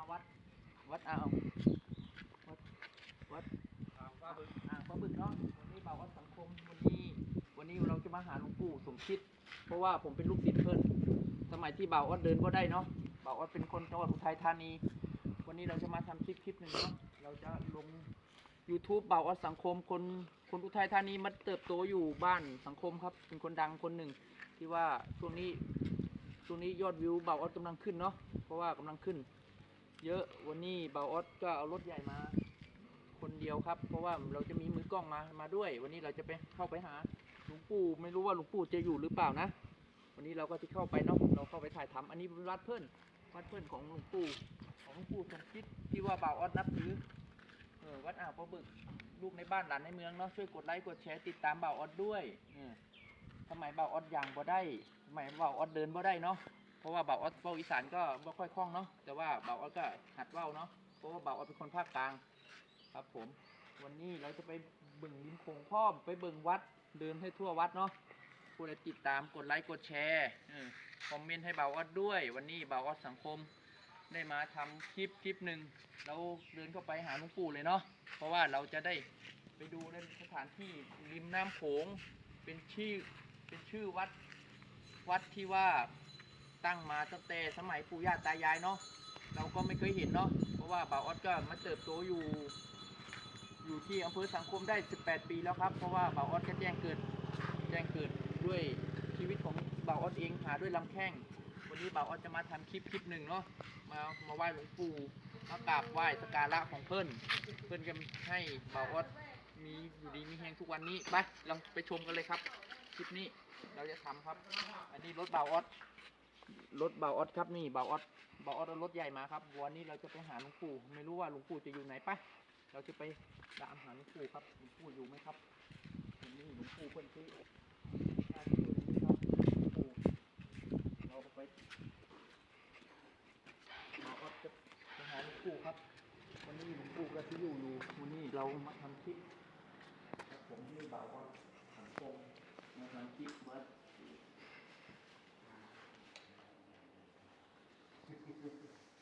าจะมาวัด วัดเอาวัดวัดอ่างว่าบึงอ่างปลาบึกเนาะวันนี้บ่าววัดสังคมวันนี้ วันนี้เราจะมาหาหลวงปู่สมคิด เพราะว่าผมเป็นลูกศิษย์เพิ่นสมัยที่บ่าววัดเดินก็ได้เนาะบ่าววัดเป็นคนจังหวัดอุทัยธานี วันนี้เราจะมาทำคลิปคลิปหนึ่งเนาะเราจะลง YouTube บ่าววัดสังคมคนคนอุทัยธานีมาเติบโตอยู่บ้านสังคมครับ เป็นคนดังคนหนึ่งที่ว่าช่วงนี้ช่วงนี้ยอดวิวบ่าวออดกำลังขึ้นเนาะเพราะว่ากำลังขึ้น เยอะวันนี้บ่าวออดก็เอารถใหญ่มา คนเดียวครับ เพราะว่าเราจะมีมือกล้องมามาด้วย วันนี้เราจะไปเข้าไปหาหลวงปู่ไม่รู้ว่าหลวงปู่จะอยู่หรือเปล่านะ วันนี้เราก็จะเข้าไปเนาะเราเข้าไปถ่ายทำอันนี้เป็นวัดเพื่อนวัดเพื่อนของหลวงปู่ของหลวงปู่สมคิดที่ว่าบ่าวออดนับถือเออวัดอ่าวปะบึกลูกในบ้านหลานในเมืองเนาะช่วยกดไลค์กดแชร์ติดตามบ่าวออดด้วยเออสมัยบ่าวออดยางบ่ได้สมัยบ่าวออดเดินบ่ได้เนาะ ราะว่าเบาออดเว้าอีสานก็บ่ค่อยคล่องเนาะแต่ว่าเบาออดก็หัดเว้าเนาะเพราะว่าเบาออดเป็นคนภาคกลางครับผม วันนี้เราจะไปเบิ่งริมโขงพ่อมไปเบิ่งวัดเดินให้ทั่ววัดเนาะผู้ใดติดตามกดไลค์กดแชร์คอมเมนต์ให้เบาออดด้วย วันนี้เบาออดสังคมได้มาทำคลิปคลิปหนึ่งเราเดินเข้าไปหาหลวงปู่เลยเนาะเพราะว่าเราจะได้ไปดูในสถานที่ริมน้ำโขงเป็นชื่อเป็นชื่อวัดวัดที่ว่า ตั้งมาตั้งแต่สมัยปู่ย่าตายายเนาะเราก็ไม่เคยเห็นเนาะเพราะว่าบ่าวออดก็มาเติบโตอยู่ อยู่ที่อำเภอสังคมได้ 18 ปีแล้วครับ เพราะว่าบ่าวออดก็แจ้งเกิด แจ้งเกิดด้วยชีวิตของบ่าวออดเองหาด้วยลำแข้งวันนี้บ่าวออดจะมาทำคลิปคลิปหนึ่งเนาะมามาไหว้หลวงปู่มากราบไหว้สการะของเพิ่นเพิ่นก็ให้บ่าวออดมีอยู่ดีมีแหงทุกวันนี้ไปเราไปชมกันเลยครับคลิปนี้เราจะทำครับ อันนี้รถบ่าวออด รถเบาออดครับนี่เบาออดบ่าออดเอารถใหญ่มาครับวันนี้เราจะไปหาหลวงปู่ไม่รู้ว่าหลวงปู่จะอยู่ไหนไปเราจะไปตามหาหลวงปู่ครับหลวงปู่อยู่ไหมครับนนี้หลวงปู่เพิ่นที่หน้าที่อยู่นี่ครับหลวงปู่เราไปเราก็จะไปหาหลวงปู่ครับ วันนี้หลวงปู่ก็ที่อยู่อยู่วันนี้เรามาทำคลิปผมที่เบ่าวว่าสังคมมาทำคลิปมา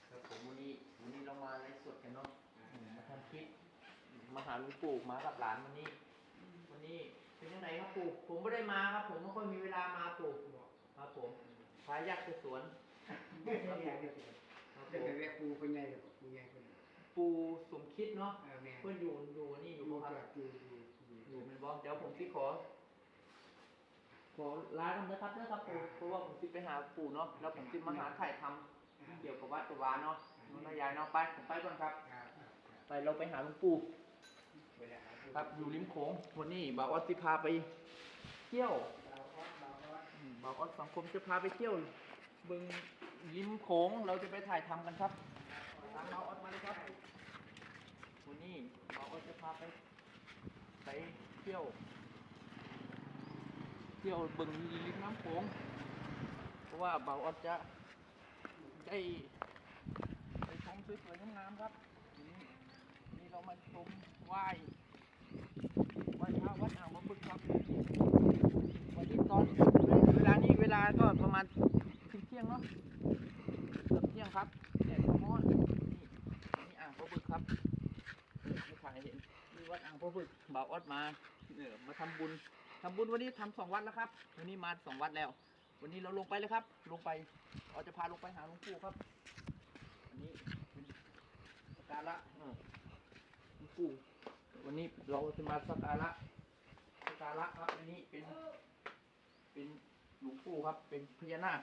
ครับผมวันนี้วันนี้เรามาไลฟ์สดกันเนาะ มาทำคลิป มาหาหลุงปู่มากับหลานวันนี้ วันนี้เป็นยังไงครับปู่ผมไม่ได้มาครับ ผมไม่ค่อยมีเวลามาปู่ครับผมพายักษ์ไปสวนครับผมเด็กแรกปูคนใหญ่กับปูใหญ่คนปู่สมคิดเนาะเออแม่เพื่อนอยู่อยู่นี่อยู่ปูบ่คจรับอดอยู่อยู่อยู่เป็นบอสเดี๋ยวผมที่ขอ ขอลากันนะครับนะครับปู่เพราะว่าผมที่ไปหาปู่เนาะแล้วผมที่มาหาถ่ายทำเกี่ยวกับวัดกับวาเนาะน้องนายายเนาะไปผมไปก่อนครับ ไปเราไปหาหลวงปู่เวลา ครับอยู่ริมโขงวันนี้บ่าวออสสิพาไปเที่ยวบ่าวออสสังคมจะพาไปเที่ยวบึงริมโขงเราจะไปถ่ายทำกันครับตามบ่าวออสมาเลยครับวันนี้บ่าวออสจะพาไปไปเที่ยว เที่ยวบึงริมน้ำโขงเพราะว่าบ่าวออสจะได้ไปชมสวยๆงามๆครับ เรามาชมไหว้วัดพระวัดอ่างมะบึกครับวันนี้ตอนเวลานี้เวลาก็ประมาณถึงเที่ยงเนาะเกือบเที่ยงครับแดดร้อนนี่นี่อ่างมะบึกครับนี่ไม่ถ่ายเห็นนี่วัดอ่างมะบึกบ่าวออดมาเออมาทำบุญทำบุญวันนี้ทำสองวัดแล้วครับ วันนี้มาสองวัดแล้ว วันนี้เราลงไปเลยครับ ลงไปเราจะพาลงไปหาหลวงปู่ครับ อันนี้สักการลวง ปู่ วันนี้เราจะมาสักการะสักการะครับอันนี้เป็น เป็นหลวงปู่ครับ เป็นพญานาค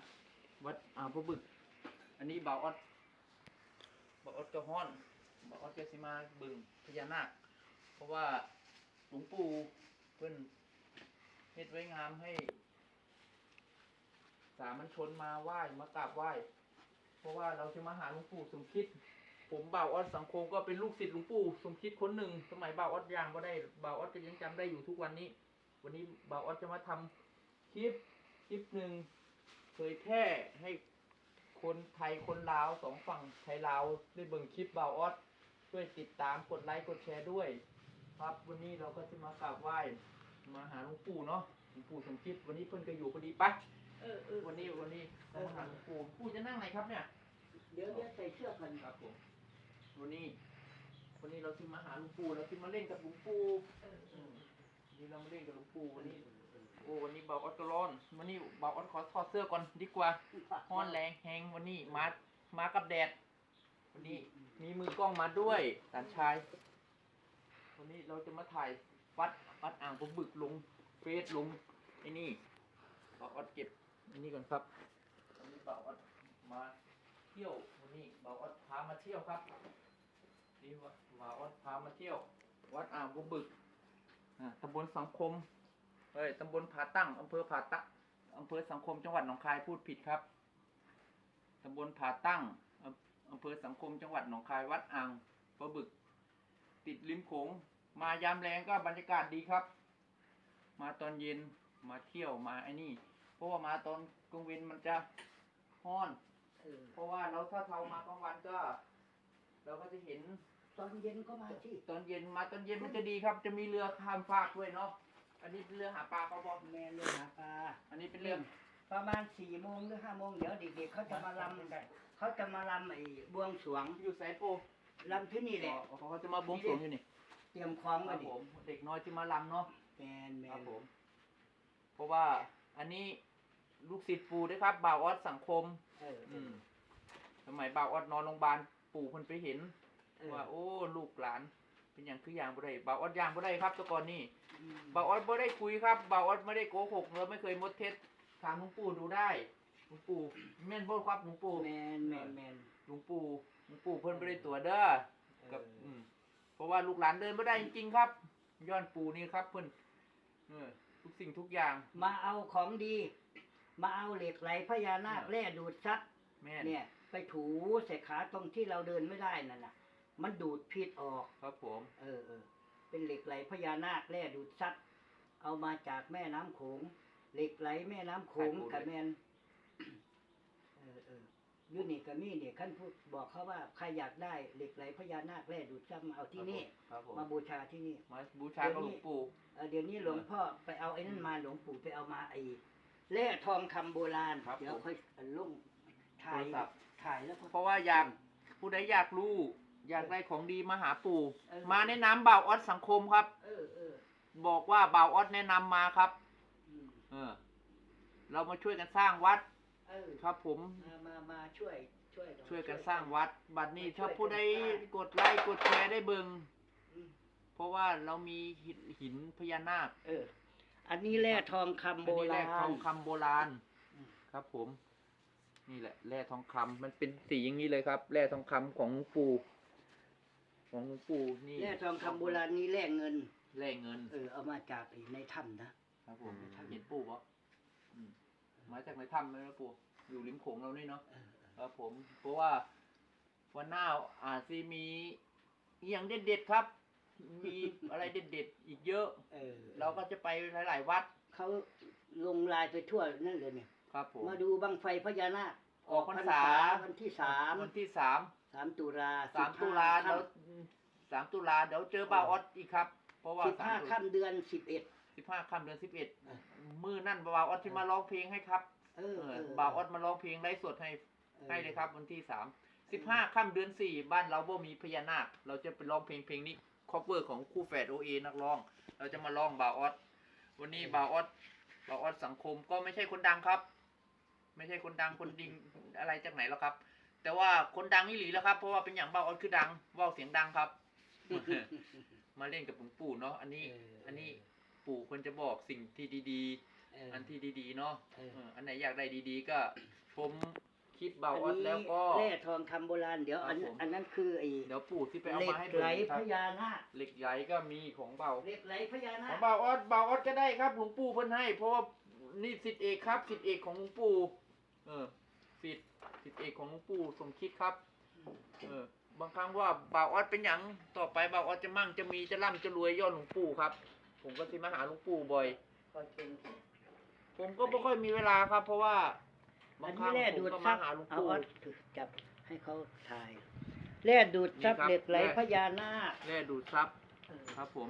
วัดอ่าพระบึก อันนี้บ่าวออดบ่าวออดเจ้าฮ้อนบ่าวออดเจสิมาบึงพญานาค เพราะว่าหลวงปู่เพิ่นเฮ็ดไว้งามให้ สามัญชนมาไหว้มากราบไหว้ เพราะว่าเราจะมาหาหลวงปู่สมคิด ผมบ่าวออดสังคมก็เป็นลูกศิษย์หลวงปู่สมคิดคนหนึ่งสมัยบ่าวออดยางบ่ได้บ่าวออดก็ยังจำได้อยู่ทุกวันนี้ วันนี้บ่าวออดจะมาทำคลิปคลิปหนึ่งเผยแพร่ให้คนไทยคนลาวสองฝั่งไทยลาวได้เบิ่งคลิปบ่าวออดช่วยติดตามกดไลค์กดแชร์ด้วย ครับวันนี้เราก็จะมากราบไหว้มาหาหลวงปู่เนาะหลวงปู่สมคิดวันนี้เพิ่นก็อยู่พอดีไปเออเออวันนี้วันนี้เรามาหาหลวงปู่ปู่จะนั่งไหนครับเนี่ยเดี๋ยวเดี๋ยวใส่เสื้อกันครับผม วันนี้วันนี้เราที่มาหาหลุงปู่เราที่มาเล่นกับหลุงปู่นี่เรามาเล่นกับหลุงปู่วันนี้โอ้วันนี้เบาออดก็ร้อนวันนี้เบาออดขอถอดเสื้อก่อนดีกว่าฮ้อนแรงแหงวันนี้มามากับแดด วันนี้มีมือกล้องมาด้วยหลานชาย วันนี้เราจะมาถ่ายวัดวัดอ่างผมบึกลงเฟซลงไอ้นี่เบาออดเก็บอันนี้ก่อนครับวันนี้เบาออดมาเที่ยววันนี้เบาออดพามาเที่ยวครับ นี่ว่าเบาออดพามาเที่ยว วัดอ่างผมบึกอ่าตำบลสังคมเอ้ยตำบลผาตั้งอำเภอผาตะอำเภอสังคมจังหวัดหนองคายพูดผิดครับตำบลผาตั้งอำเภอสังคมจังหวัดหนองคายวัดอ่างปะบึก ติดริมโขงมายามแรงก็บรรยากาศดีครับ มาตอนเย็นมาเที่ยวมาไอ้นี่ เพราะว่ามาตอนกลางวันมันจะฮ้อนเออเพราะว่าเราถ้าเรามากลางวันก็ เราก็จะเห็น ตอนเย็นก็มาที่ตอนเย็นมาตอนเย็นมันจะดีครับ จะมีเรือข้ามฟากด้วยเนาะอันนี้เป็นเรือหาปลาเขาบอกแม่เรื่องหาปลาอันนี้เป็นเรือประมาณสี่โมงหรือห้าโมงเดี๋ยวเด็กๆเขาจะมาลำเขาจะมาลำไอ้บวงสรวงอยู่ไซโปลำที่นี่แหละอ๋อเขาจะมาบวงสรวงอยู่นี่เตรียมความคกัรันบดิผมเด็กน้อยที่มาลำเนาะแมนแมครับนผมเพราะว่าอันนี้ลูกศิษย์ปู่ด้วยครับบ่าวออดสังคมเอออืมสมัยบ่าวออดนอนโรงพยาบาลปู่เพิ่นไปเห็นเออ ว่าโอ้ลูกหลาน เป็นอย่างคืออย่างบ่ได้บ่าวออดอย่างบ่ได้ครับแตะก่อนนี่อืมบ่าวออดบ่ได้คุยครับบ่าวออดไม่ได้โกหกเราไม่เคยมดเท็จถามหลวงปู่ดูได้หลวงปู่แม่นบ่ครับหลวงปู่แมนแมนแมนหลวงปู่หลวงปู่เพิ่นบ่ได้ตัวเด้อกับเอออือืมเพราะว่าลูกหลานเดินไม่ได้จริงๆครับ ย้อนปู่นี่ครับเพิ่นเออทุกสิ่งทุกอย่าง มาเอาของดี มาเอาเหล็กไหลพญานาคเออแร่ดูดซับแม่นเนี่ย ไปถูใส่ขาตรงที่เราเดินไม่ได้นั่นน่ะ มันดูดพิษออก ครับผม เออเออเป็นเหล็กไหลพญานาคแร่ดูดซับเอามาจากแม่น้ำโขง เหล็กไหลแม่น้ำโขงกับแมนเออเอออยูนี่กับมี่เนี่ยขั้นพูดบอกเขาว่าใครอยากได้เหล็กไหลพญานาคแร่ดูดซับมาเอาที่นี่ครับผมมาบูชาที่นี่ มาบูชากับหลวงปู่เอ่อเดี๋ยวนี้หลวงพ่อไปเอาไอ้นั่นมาหลวงปู่ไปเอามาไอ้แร่ทองคำโบราณครับเดี๋ยวผมค่อยลงโทถ่ายรศัพท์ถ่ายแล้วก็เพราะว่าอยากผู้ใดอยากรู้ อยากได้ของดีมาหาปู่ เออ มาแนะนำบ่าวออดสังคมครับ เออเออบอกว่าบ่าวออดแนะนำมาครับ อืมเออ เรามาช่วยกันสร้างวัดเออครับ ผม มามามาช่วยช่วยช่วยกันสร้างวัด บัดนี้ถ้าผู้ใดกดไลค์กดแชร์ได้เบิงอืมเพราะว่าเรามีหินหินพญานาคเออ อันนี้แร่ทองคำโบอันนี้ราแร่ณ ทองคำโบราณ อืม ครับผม นี่แหละแร่ทองคำมันเป็นสีอย่างนี้เลยครับแร่ทองคำของหลวงปู่ ของหลวงปู่นี่แร่ทองคำโบราณนี้แร่เงิน แร่เงิน เออเอามาจากไอ้ในถ้ำนะครับผมอืมเห็นปู่ปะอืมมาจากในถ้ำเลยนะปู่อยู่ริมโขงเรานี่เนาะเออครับผม เพราะว่าวันหน้าอาจจะมีอหย่างเด็ดๆครับ มีอะไรเด็ดๆอีกเยอะ เออเราก็จะไปหลาย ๆ วัดเขาลงลายไปทั่วนั่นเลยเนี่ย ครับผม มาดูบังไฟพญานาคออกพรรษา วันที่สามวันที่สามสามตุลาสามตุลาเดี๋ยว สามตุลาเดี๋ยวเจอบ่าวออดอีกครับ เพราะว่าสิบห้าค่ำเดือนสิบเอ็ดสิบห้าค่ำเดือนสิบเอ็ดเออมือนั่นบ่าวออดที่มาร้องเพลงให้ครับเออเอเอออบ่าวออดมาร้องเพลงไลฟ์สดให้ให้เลยครับ วันที่สามสิบห้าค่ำเดือนสี่บ้านเราบ่มีพญานาค เราจะไปร้องเพลงเพลงนี้คอเวอร์ของคู่แฝดโอเอนักร้อง เราจะมาร้องบ่าวออดวันนี้บ่าวออดบ่าวออดสังคมก็ไม่ใช่คนดังครับ ไม่ใช่คนดังคนดิงอะไรจากไหนแล้วครับ แต่ว่าคนดังนี่หลีแล้วครับ เพราะว่าเป็นอย่างบ่าวออดคือดังเว่าเสียงดังครับ มาเล่นกับหลวงปู่เนาะอันนี้ เอออันนี้ปู่ควรจะบอกสิ่งที่ดีเออๆอันที่ดีๆเนาะเออ เอออันไหนอยากได้ดีๆ ก็ผมคิดเบาอันออดนี้แล้วก็ แร่ทองคำโบราณเดี๋ยวอันครับผม อันนั้นคือไอ้เดี๋ยวปู่ที่ไปเอาเหล็กมาให้ไหลดูคพรับญานาคเหล็กไหลก็มีของเบา เหล็กไหลพญานาขอคงเบาออดเบาออดก็ได้ครับหลวงปู่เพิ่นให้ เพราะว่านี่สิทธิเอกครับสิทธิเอกของหลวงปู่เออสิทธิสิทธิเอกของหลวงปู่สมคิดครับ เออ บางครั้งว่าเบาออดเป็นหยังต่อไปเบาออดจะมั่งจะมีจะร่ำจะรวยยอดหลวงปู่ครับ ผมก็สิมาหาหลวงปู่บ่อยก็เป็นผมก็ไม่ค่อยมีเวลาครับ เพราะว่าบาอังนคนี้รั้งแร่ผมดูดก็ซัมาบหาหลวงเอาปู่ ออดจับให้เขาถ่ายแร่ดูดซับนี่ครับเหล็กไหลแร่ พญานาคแร่ดูดซับเออครับ ผม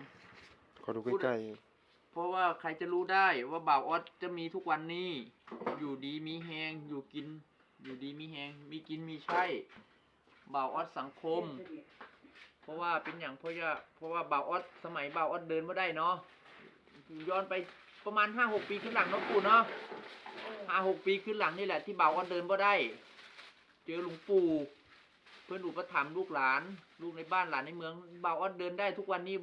ขอดูใกล้เพราะว่าใครจะรู้ได้ว่าบ่าวออสจะมีทุกวันนี้ อยู่ดีมีแหงอยู่กิน อยู่ดีมีแฮงมีกินมีใช้ บ่าวออดสังคม เพราะว่าเป็นอย่างเพราะว่าเพราะว่าบ่าวออดสมัยบ่าวออดเดินมาได้เนาะย้อนไปประมาณห้าหกปีขึ้นหลังเนาะปู่เนาะห้าหกปีขึ้นหลังนี่แหละที่บ่าวออดเดินมาได้ เจอหลวงปู่เพื่อนอุปถัมภ์ลูกหลาน ลูกในบ้านหลานในเมืองบ่าวออดเดินได้ทุกวันนี้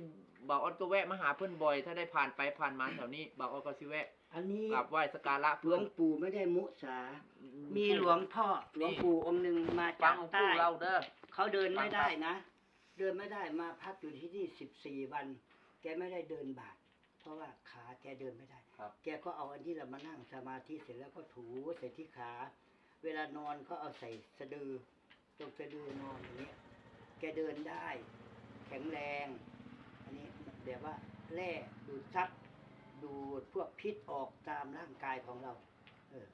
บ่าวออดก็แวะมาหาเพื่อนบ่อย ถ้าได้ผ่านไปผ่านมาแถวนี้บ่าวออดก็สิแวะอันนี้กราบไหว้สักการะหลเพื่วอนงปู่ไม่ได้มุสา มีหลวงพ่อหลวงปู่องค์หนึ่งมาฟัจางกหลวงใต้ปู่เราเด้อ เขาเดินไม่ได้ฟังครับนะ เดินไม่ได้มาพักอยู่ที่นี่สิบสี่วัน แกไม่ได้เดินบาท เพราะว่าขาแกเดินไม่ได้ ครับ แกก็เอาอันที่เรามานั่งสมาธิเสร็จแล้วก็ถูใส่ที่ขา เวลานอนก็เอาใส่สะดือ ตรงสะดือนอนอย่างเงี้ย แกเดินได้ แข็งแรง อันนี้แบบว่าแร่ดูดซับดูดพวกพิษออกตามร่างกายของเรา เออ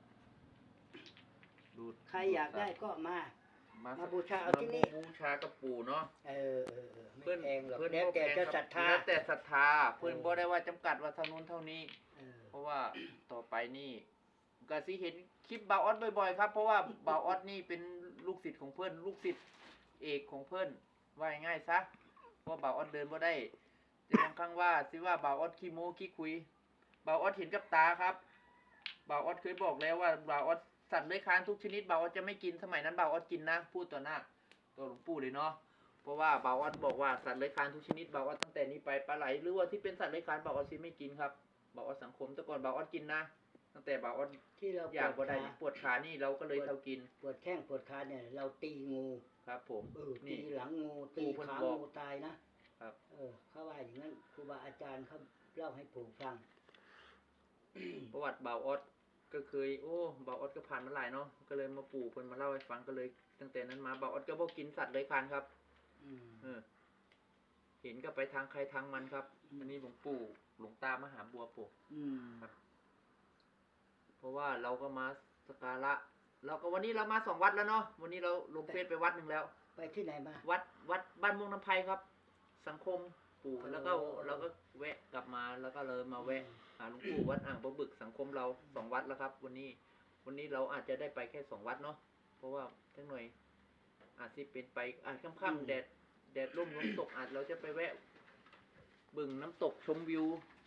ดูดใครอยากได้ก็มา มามาบูชาเอาที่นี่ บูชากับปู่เนาะ เออเออเออไม่เพื่อนแพงหรอกเพื่อนแล้วบ่แต่พงจะครับศรัทธา แล้วแต่ศรัทธาเพื่อนเออ บ่ได้ว่าจำกัดว่าเท่านู้นเท่านี้ เออเพราะว่าต่อไปนี่ก็สิเห็นคลิปบาวออดบ่อยๆครับ เพราะว่าบาวออดนี่เป็นลูกศิษย์ของเพื่อนลูกศิษย์เอกของเพื่อนว่าง่ายๆซะเพราะว่าบาวออดเดินบ่ได้จะบางครั้งว่าสิว่าบาวออดขี้โม้ขี้คุยบาวออดเห็นกับตาครับบาวออดเคยบอกแล้วว่าบาวออด สัตว์เลื้อยคลานทุกชนิดบาวออดจะไม่กินสมัยนั้นบาวออดกินนะพูดต่อหน้าตัวหลวงปู่เลยเนาะเพราะว่าบาวออดบอกว่าสัตว์เลื้อยคลานทุกชนิดบาวออดตั้งแต่นี้ไปปลาไหลหรือว่าที่เป็นสัตว์เลื้อยคลานบาวออดสิไม่กินครับบาวออดสังคมแต่ก่อนบาวออดกินนะตั้งแต่บาวออดที่เราอยากปบ่วดได้ขาปวดขานี่เราก็เลยเท่ากินปวดแข้งปวดขาเนี่ย เราตีงูครับ ผมเออนี่ ตีหลังงูตีปู่เพิ่นขาบอกงูตายนะครับ เออเขาว่าอย่างนั้นครูบาอาจารย์เขาเล่าให้ปู่ฟัง ประวัติบาวออด ก็เคยโอ้บาวออดก็ผ่านมาหลายเนาะก็เลยมาปู่เพิ่นมาเล่าให้ฟังก็เลย ตั้งแต่นั้นมาบาวออดก็บ่กินสัตว์เลยคลานครับอืมเออ เห็นก็ไปทางใครทางมันครับอืมอันนี้หลวงปู่หลวงตามหาบัวปู่อืมครับ เพราะว่าเราก็มาสกการะเราก็วันนี้เรามาสองวัดแล้วเนาะวันนี้เราลงเฟซไปวัดหนึ่งแล้ว ไปที่ไหนมาวัดวัดบ้านม่วงน้ำไพครับ สังคม ปู่อ๋อแล้วก็เราก็แวะกลับมาแล้วก็เลยมาแวะหาหลวงปู่วัดอ่างประบึกสังคมเราสองวัดแล้วครับ วันนี้ วันนี้เราอาจจะได้ไปแค่สองวัดเนาะเพราะว่าทั้งหน่อยอาจจะเป็นไปอาจค่ำๆแดดแดดร่มลมตกอาจเราจะไปแวะ บึงน้ำตกชมวิว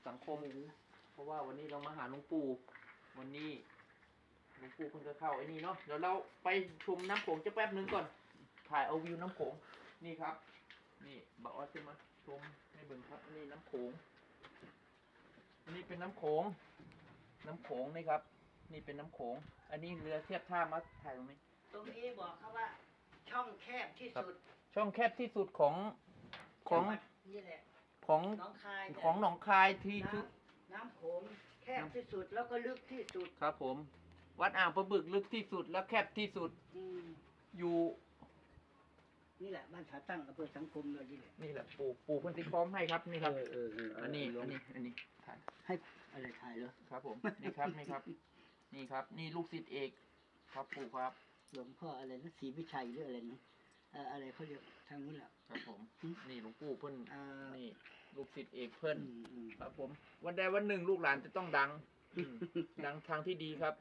สังคม เพราะว่าวันนี้เรามาหาหลวงปู่วันนี้หลวงปู่เพิ่งจะเข้าไอ้นี่เนาะเดี๋ยวเราไปชมน้ำโขงจะแป๊บนึงก่อน ถ่ายเอาวิวน้ำโขงนี่ครับ นี่บอกว่าขึ้นมาชมให้ เบิ่งครับนี่น้ำโขงนนี้เป็นน้ำโขง น้ำโขงนี่ครับ นี่เป็นน้ำโขง อันนี้เรือเทียบท่ามาถ่ายตรงนี้ ตรงนี้บอกเขาว่า ช่องแคบที่สุด ช่องแคบที่สุดของของนี่แหละของหนองคายของหนองคายที่น้คือน้ำโขงแคบที่สุดแล้วก็ลึกที่สุดครับผม วัดอ่างประบึกลึกที่สุดและแคบที่สุดอยู่ บ้านผาตั้งอำเภอสังคมเรานี่แหละนี่แหละปู่ปู่เพิ่นติคล้องให้ครับนี่ครับ เออเออเอออันนี้ลงอันนี้อันนี้ถ่ายให้อะไรถ่ายเหรอครับ ผมนี่ครับนี่ครับ นี่ครับ นี่ลูกศิษย์เอกครับปู่ครับหลวงพ่ออะไรนะศรีวิชัยหรืออะไรนะเอ่ออะไรเขาเรียกทางนู้นแหละ ครับผม อืม นี่หลวงปู่เพิ่นอ่านี่ลูกศิษย์เอกเพิ่นอืมอืม ครับผม วันใดวันหนึ่งลูกหลานจะต้องดังอืมดังทางที่ดีครับ